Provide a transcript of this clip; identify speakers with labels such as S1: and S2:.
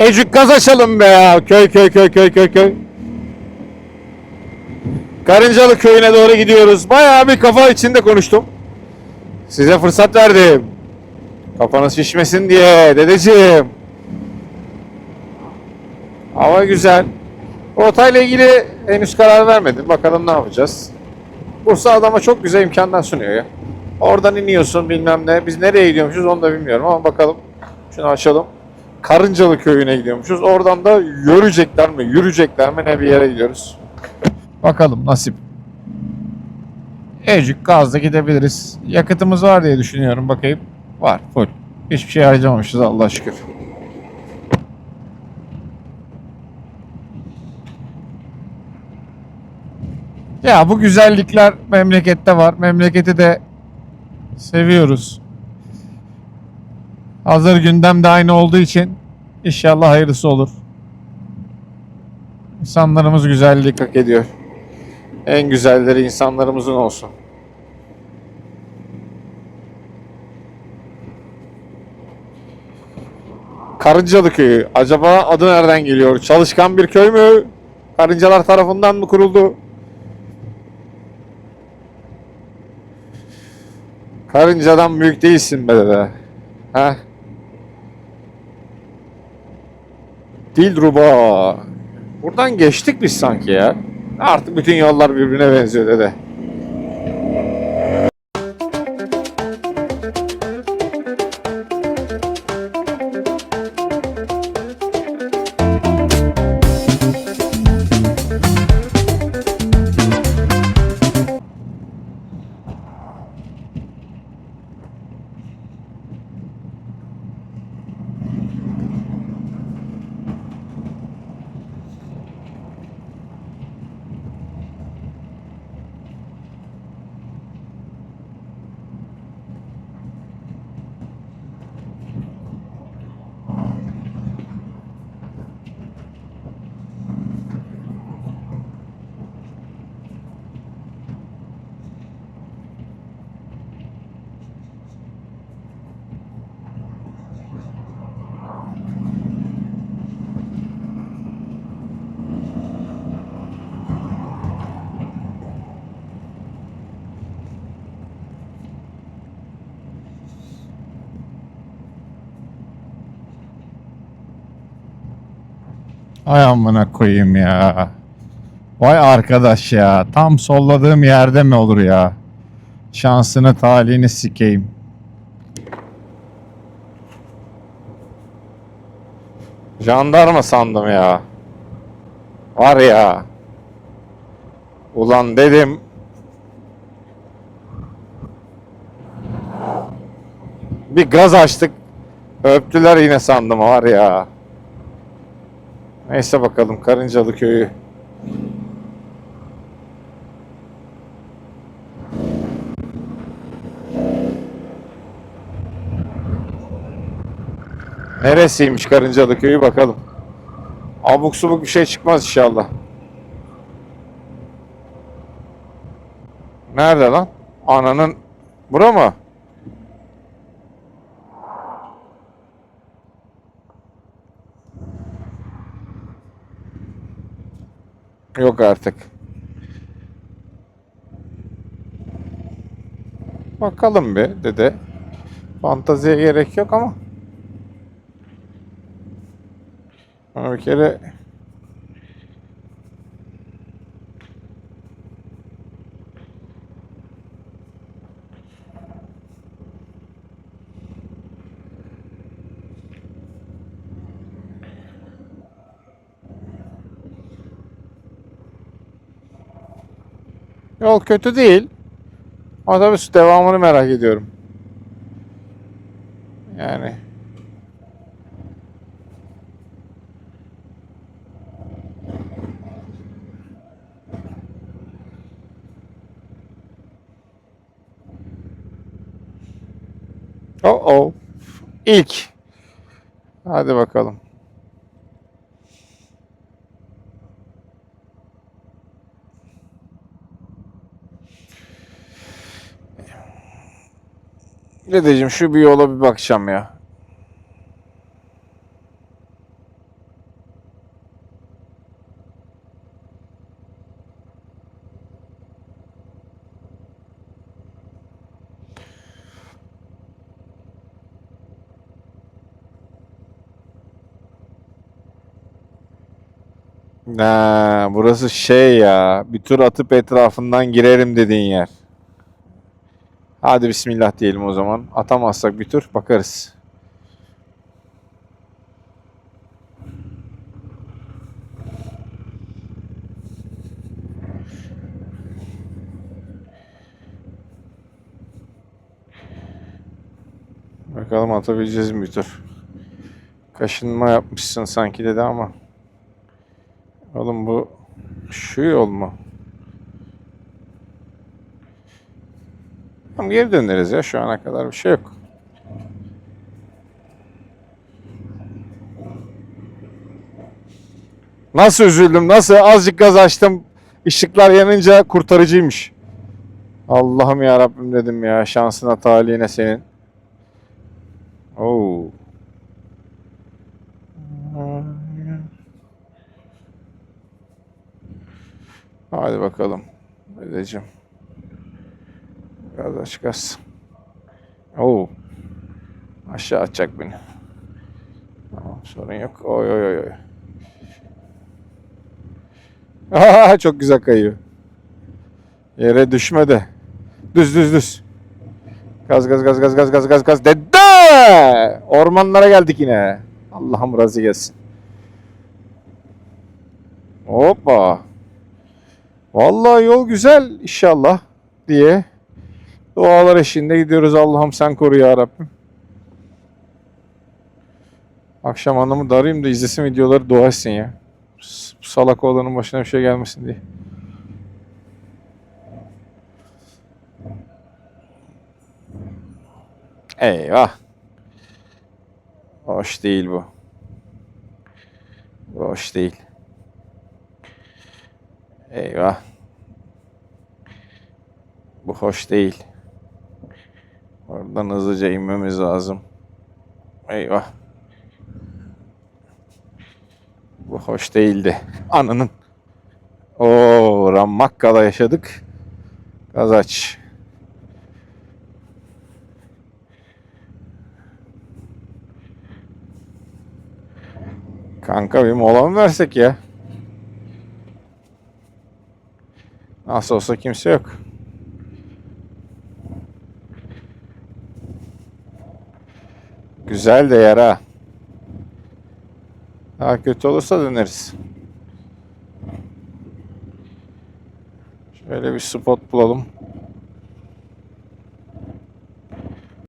S1: Ecük gaz açalım be ya. Köy köy köy köy köy köy. Karıncalı köyüne doğru gidiyoruz. Bayağı bir kafa içinde konuştum. Size fırsat verdim. Kafanız şişmesin diye dedeciğim. Hava güzel. Rotayla ilgili henüz karar vermedim. Bakalım ne yapacağız. Bursa adama çok güzel imkanlar sunuyor ya. Oradan iniyorsun bilmem ne. Biz nereye gidiyormuşuz onu da bilmiyorum ama bakalım. Şunu açalım. Karıncalı köyüne gidiyormuşuz. Oradan da yürüyecekler mi, yürüyecekler mi ne bir yere gidiyoruz. Bakalım nasip. Ecik gazla gidebiliriz. Yakıtımız var diye düşünüyorum bakayım. Var full. Hiçbir şey harcamamışız Allah şükür. Ya bu güzellikler memlekette var. Memleketi de seviyoruz. Hazır gündem de aynı olduğu için inşallah hayırlısı olur. İnsanlarımız güzellik hak ediyor. En güzelleri insanlarımızın olsun. Karıncalı köyü. Acaba adı nereden geliyor? Çalışkan bir köy mü? Karıncalar tarafından mı kuruldu? Karıncadan büyük değilsin be dede. Ha? Dilruba. Buradan geçtik biz sanki ya. Artık bütün yollar birbirine benziyor dede. Ay amına koyayım ya. Vay arkadaş ya. Tam solladığım yerde mi olur ya? Şansını talihini sikeyim. Jandarma sandım ya. Var ya. Ulan dedim. Bir gaz açtık. Öptüler yine sandım var ya. Neyse bakalım Karıncalı köyü. Neresiymiş Karıncalı köyü bakalım. Abuk subuk bir şey çıkmaz inşallah. Nerede lan? Ananın... Bura mı? Yok artık. Bakalım bir dede. Fantaziye gerek yok ama. Ama bir kere Yol kötü değil. Ama Otobüs devamını merak ediyorum. Yani Oh oh. İlk. Hadi bakalım. Dedeciğim şu bir yola bir bakacağım ya. Ha, burası şey ya. Bir tur atıp etrafından girerim dediğin yer. Hadi bismillah diyelim o zaman. Atamazsak bir tur bakarız. Bakalım atabileceğiz mi bir tur. Kaşınma yapmışsın sanki dedi ama. Oğlum bu şu yol mu? Tamam geri döneriz ya şu ana kadar bir şey yok. Nasıl üzüldüm nasıl azıcık gaz açtım ışıklar yanınca kurtarıcıymış. Allah'ım ya Rabbim dedim ya şansına talihine senin. Oo. Hadi bakalım. Dedeciğim. Biraz aç gaz. Oo. Aşağı atacak beni. Tamam sorun yok. Oy oy oy oy. Aa, çok güzel kayıyor. Yere düşme de. Düz düz düz. Gaz gaz gaz gaz gaz gaz gaz gaz. Dede! Ormanlara geldik yine. Allah'ım razı gelsin. Hoppa. Vallahi yol güzel inşallah diye dualar eşliğinde gidiyoruz. Allah'ım sen koru ya Rabbim. Akşam anamı da arayayım da izlesin videoları dua etsin ya. S- Salak oğlanın başına bir şey gelmesin diye. Eyvah. Hoş değil bu. Bu Hoş değil. Eyvah. Bu hoş değil. Oradan hızlıca inmemiz lazım. Eyvah. Bu hoş değildi. Ananın. Oo, Rammakka'da yaşadık. Gaz aç. Kanka bir mola mı versek ya? Nasıl olsa kimse yok. Güzel de yer ha. Daha kötü olursa döneriz. Şöyle bir spot bulalım.